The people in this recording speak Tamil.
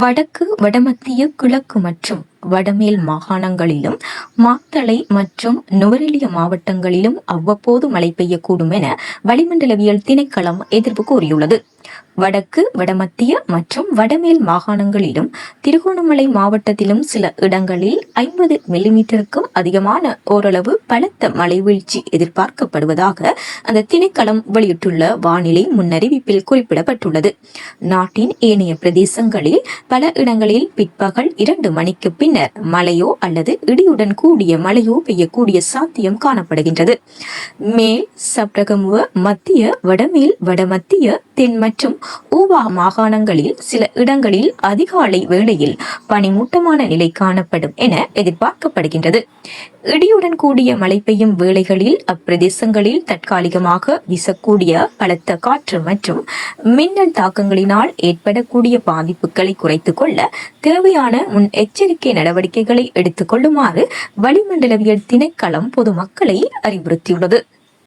வடக்கு வடமத்திய கிழக்கு மற்றும் வடமேல் மாகாணங்களிலும் மாத்தளை மற்றும் நுவரெலிய மாவட்டங்களிலும் அவ்வப்போது மழை பெய்யக்கூடும் என வளிமண்டலவியல் திணைக்களம் எதிர்ப்பு கூறியுள்ளது. வடக்கு வடமத்திய மற்றும் வடமேல் மாகாணங்களிலும் திருகோணமலை மாவட்டத்திலும் சில இடங்களில் ஐம்பது மில்லிமீட்டருக்கும் அதிகமான ஓரளவு பலத்த மழை வீழ்ச்சி எதிர்பார்க்கப்படுவதாக அந்த திணைக்களம் வெளியிட்டுள்ள வானிலை முன்னறிவிப்பில் குறிப்பிடப்பட்டுள்ளது. நாட்டின் ஏனைய பிரதேசங்களில் பல இடங்களில் பிற்பகல் இரண்டு மணிக்கு பின்னர் மழையோ அல்லது இடியுடன் கூடிய மழையோ பெய்யக்கூடிய சாத்தியம் காணப்படுகின்றது. மேல் சப்ரகமுவ மத்திய வடமேல் வடமத்திய தென் மற்றும் ஊவா மாகாணங்களில் சில இடங்களில் அதிகாலை வேளையில் பனிமூட்டமான நிலை காணப்படும் என எதிர்பார்க்கப்படுகின்றது. இடியுடன் கூடிய மழை பெய்யும் வேளைகளில் அப்பிரதேசங்களில் தற்காலிகமாக வீசக்கூடிய பலத்த காற்று மற்றும் மின்னல் தாக்கங்களினால் ஏற்படக்கூடிய பாதிப்புகளை குறைத்துக் கொள்ள தேவையான முன் எச்சரிக்கை நடவடிக்கைகளை எடுத்துக் கொள்ளுமாறு வளிமண்டலவியல் திணைக்களம் பொதுமக்களை அறிவுறுத்தியுள்ளது.